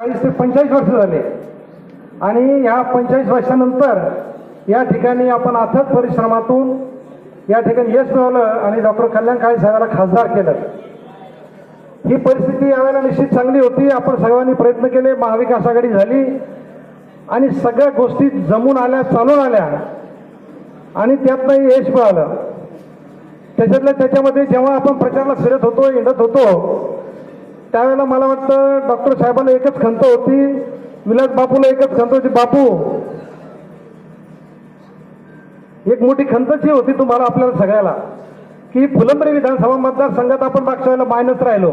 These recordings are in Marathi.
चाळीस ते पंचेचाळीस वर्ष झाले. आणि या पंचेचाळीस वर्षानंतर या ठिकाणी आपण अथक परिश्रमातून या ठिकाणी यश मिळवलं आणि डॉक्टर कल्याण काळे साहेबाला खासदार केलं. ही परिस्थिती यावेळेला निश्चित चांगली होती. आपण सर्वांनी प्रयत्न केले. महाविकास आघाडी झाली. आणि सगळ्या गोष्टी जमून आल्या चालून आल्या. आणि त्यातनं यश मिळालं. त्याच्यातल्या त्याच्यामध्ये जेव्हा आपण प्रचाराला फिरत होतो हिंडत होतो त्यावेळेला मला वाटतं डॉक्टर साहेबांना एकच खंत होती. विलास बापूला एकच खंत होती बापू एक मोठी खंतची होती तुम्हाला आपल्याला सगळ्याला की फुलंब्री विधानसभा मतदारसंघात आपण मागच्या वेळेला मायनस राहिलो.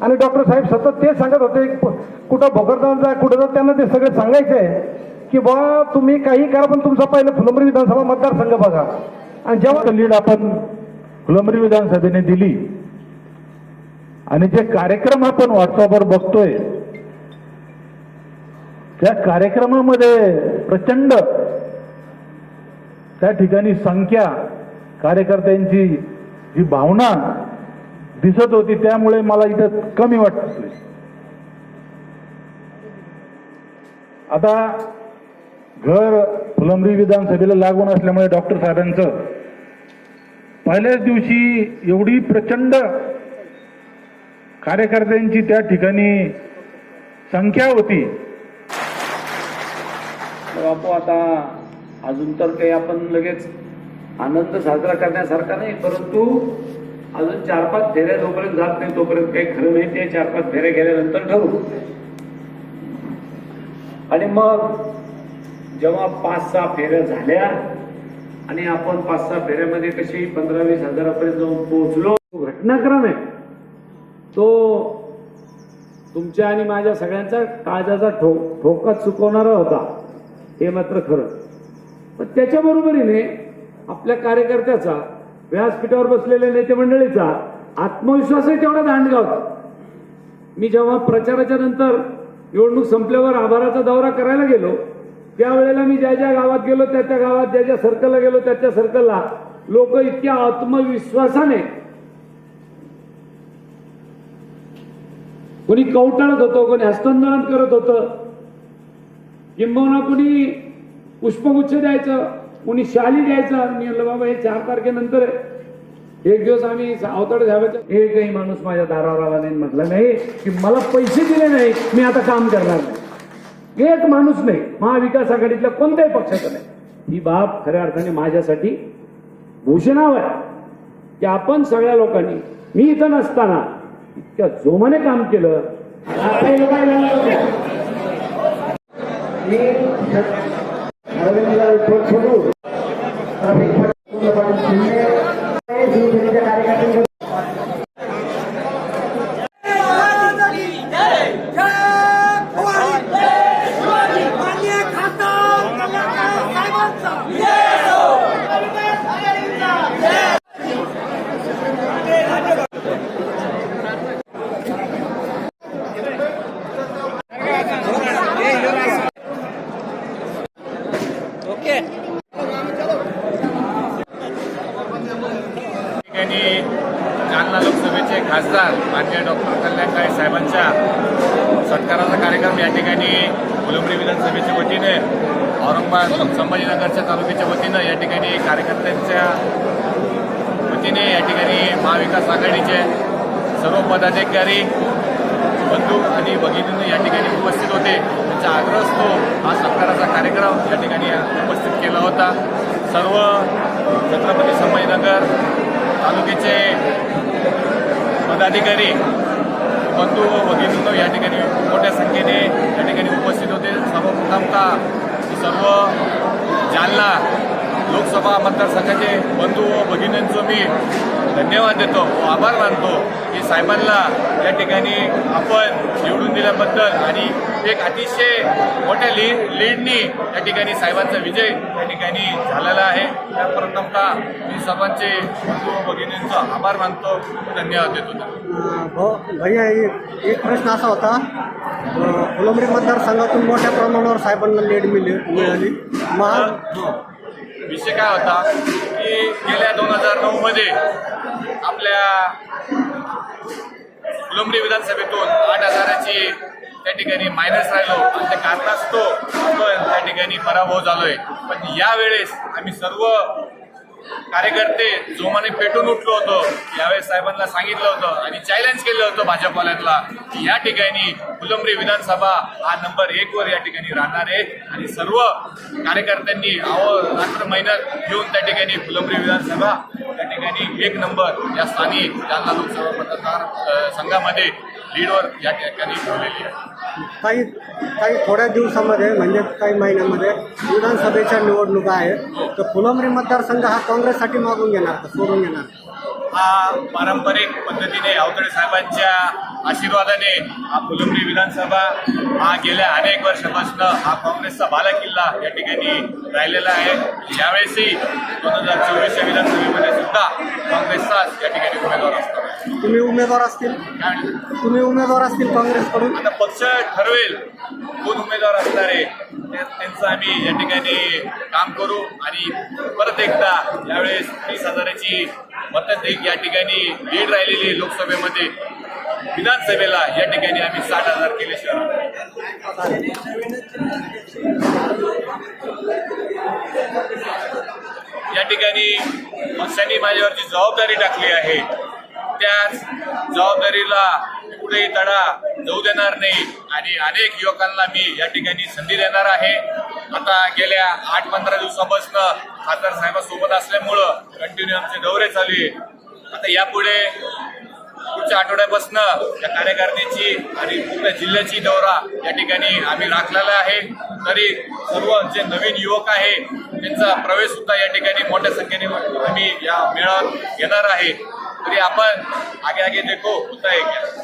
आणि डॉक्टर साहेब सतत ते सांगत होते कुठं भोकरदन जा कुठं जा त्यांना ते सगळं सांगायचं आहे की बा तुम्ही काही करा पण तुमचा पहिलं फुलंब्री विधानसभा मतदारसंघ बघा. आणि जेव्हा लीड आपण फुलंब्री विधानसभेने दिली आणि जे कार्यक्रम आपण व्हॉट्सअपवर बघतोय त्या कार्यक्रमामध्ये प्रचंड त्या ठिकाणी संख्या कार्यकर्त्यांची जी भावना दिसत होती त्यामुळे मला इथं कमी वाटत आता घर फुलंब्री विधानसभेला लागून असल्यामुळे डॉक्टर साहेबांचं पहिल्याच दिवशी एवढी प्रचंड कार्यकर्त्यांची त्या ठिकाणी संख्या होती. बापू आता अजून तर काही आपण लगेच आनंद साजरा करण्यासारखा नाही परंतु अजून चार पाच फेऱ्या जोपर्यंत जात नाही तोपर्यंत काही खरं नाही ते चार पाच फेऱ्या गेल्यानंतर ठरवू आणि मग जेव्हा पाच सहा फेऱ्या झाल्या आणि आपण पाच सहा फेऱ्यामध्ये कशी पंधरा वीस हजारापर्यंत जाऊन पोहोचलो घटनाक्रम आहे. तो तुमच्या आणि माझ्या सगळ्यांचा काळजाचा ठो ठोका चुकवणारा होता. हे मात्र खरं. पण त्याच्या बरोबरीने आपल्या कार्यकर्त्याचा व्यासपीठावर बसलेल्या नेते मंडळीचा आत्मविश्वासही तेवढा दांडगा होता. मी जेव्हा प्रचाराच्या नंतर निवडणूक संपल्यावर आभाराचा दौरा करायला गेलो त्यावेळेला मी ज्या ज्या गावात गेलो त्या त्या गावात ज्या ज्या सर्कलला गेलो त्या त्या सर्कलला लोक इतक्या आत्मविश्वासाने कोणी कवटाळत होतं कोणी हस्तांदोलन करत होतं. किंबहुना कुणी पुष्पगुच्छ द्यायचं कुणी शाली द्यायचं. मी म्हणलं बाबा हे चार तारखेनंतर आहे. एक दिवस आम्ही अवताड हे एकही माणूस माझ्या दारावर आला नाही म्हटलं नाही की मला पैसे दिले नाही मी आता काम करणार नाही. एक माणूस नाही महाविकास आघाडीतल्या कोणत्याही पक्षाचा नाही. ही बाब खऱ्या अर्थाने माझ्यासाठी भूषणाव आहे. की आपण सगळ्या लोकांनी मी इथं नसताना इतक्या जोमाने काम केलं आता हे काय झालं होतं? ठिकाणी जालना लोकसभेचे खासदार मान्य डॉक्टर कल्याण काळे साहेबांच्या सत्काराचा कार्यक्रम या ठिकाणी फुलंबरी विधानसभेच्या वतीने औरंगाबाद संभाजीनगरच्या तालुक्याच्या वतीनं या ठिकाणी कार्यकर्त्यांच्या वतीने या ठिकाणी महाविकास आघाडीचे सर्व पदाधिकारी बंधू आणि भगिनींनी या ठिकाणी उपस्थित होते. त्यांचा आग्रह असतो हा सत्काराचा कार्यक्रम या ठिकाणी उपस्थित केला होता. सर्व छत्रपती संभाजीनगर तालुक्याचे पदाधिकारी बंधू व भगिनींनो या ठिकाणी मोठ्या संख्येने या ठिकाणी उपस्थित होते. सर्वप्रथमता सर्व जालना लोकसभा मतदारसंघाचे बंधू व भगिनींचं मी धन्यवाद देतो व आभार मानतो की साहेबांना या ठिकाणी आपण निवडून दिल्याबद्दल आणि एक अतिशय मोठ्या ली लीडनी या ठिकाणी साहेबांचा विजय या ठिकाणी झालेला आहे. त्या प्रथमतः मी सर्वांचे बंधू व भगिनींचा आभार मानतो धन्यवाद देतो. हो भैया एक एक प्रश्न असा होता. फुलंब्री मतदारसंघातून मोठ्या प्रमाणावर साहेबांना लीड मिळली. मिळाली महा विषय काय होता की गेल्या दोन हजार नऊ मध्ये आपल्या फुलंब्री विधानसभेतून आठ हजाराची त्या ठिकाणी मायनस राहिलो. आणि त्या कारणास्तव आपण त्या ठिकाणी पराभव झालोय. पण यावेळेस आम्ही सर्व कार्यकर्ते जोमाने पेटून उठलो होतो. यावेळेस साहेबांना सांगितलं होतं आणि चॅलेंज केलं होतं भाजपवाल्यांना की या ठिकाणी फुलंब्री विधानसभा हा नंबर एक वर या ठिकाणी राहणार आहे. आणि सर्व कार्यकर्त्यांनी अहो रात्र मेहनत घेऊन त्या ठिकाणी फुलंब्री विधानसभा त्या ठिकाणी एक नंबर या स्थानी जालना लोकसभा मतदार संघामध्ये लीडवर या ठिकाणी ठेवलेली आहे. काही काही थोड्या दिवसामध्ये म्हणजे काही महिन्यामध्ये विधानसभेच्या निवडणुका आहेत. तर फुलंब्री मतदारसंघ हा काँग्रेससाठी मागून घेणार का? सोडून घेणार हा पारंपरिक पद्धतीने अवतडे साहेबांच्या आशीर्वादाने हा फुलंब्री विधानसभा हा गेल्या अनेक वर्षापासून हा काँग्रेसचा बाला किल्ला या ठिकाणी राहिलेला आहे. यावेळेसही दोन हजार चोवीसच्या विधानसभेमध्ये सुद्धा काँग्रेसचाच या ठिकाणी उमेदवार आहे तुम्ही उमेदवार असतील. तुम्ही उमेदवार असतील काँग्रेसकडून. आता पक्ष ठरवेल कोण उमेदवार असणार आहे. त्यांचं आम्ही या ठिकाणी काम करू आणि परत एकदा यावेळेस वीस हजाराची मतं या ठिकाणी लीड राहिलेली लोकसभेमध्ये. विधानसभेला या ठिकाणी आम्ही साठ हजार केल्याशिवाय या ठिकाणी पक्षांनी माझ्यावरची जबाबदारी टाकली आहे. त्याच जबाबदारीला कुठेही तडा जाऊ देणार नाही. आणि अनेक युवकांना मी या ठिकाणी संधी देणार आहे. आता गेल्या आठ पंधरा दिवसापासून खासदार साहेबांसोबत असल्यामुळं कंटिन्यू आमचे दौरे चालू आहे आता यापुढे पुढच्या आठवड्यापासून या कार्यकारिणीची आणि पूर्ण जिल्ह्याची दौरा या ठिकाणी आम्ही राखलेला आहे. तरी सर्व जे नवीन युवक आहे त्यांचा प्रवेश सुद्धा या ठिकाणी मोठ्या संख्येने आम्ही या मेळाव्यात घेणार आहे. तरी आपण आगे आगे देखो होता है क्या?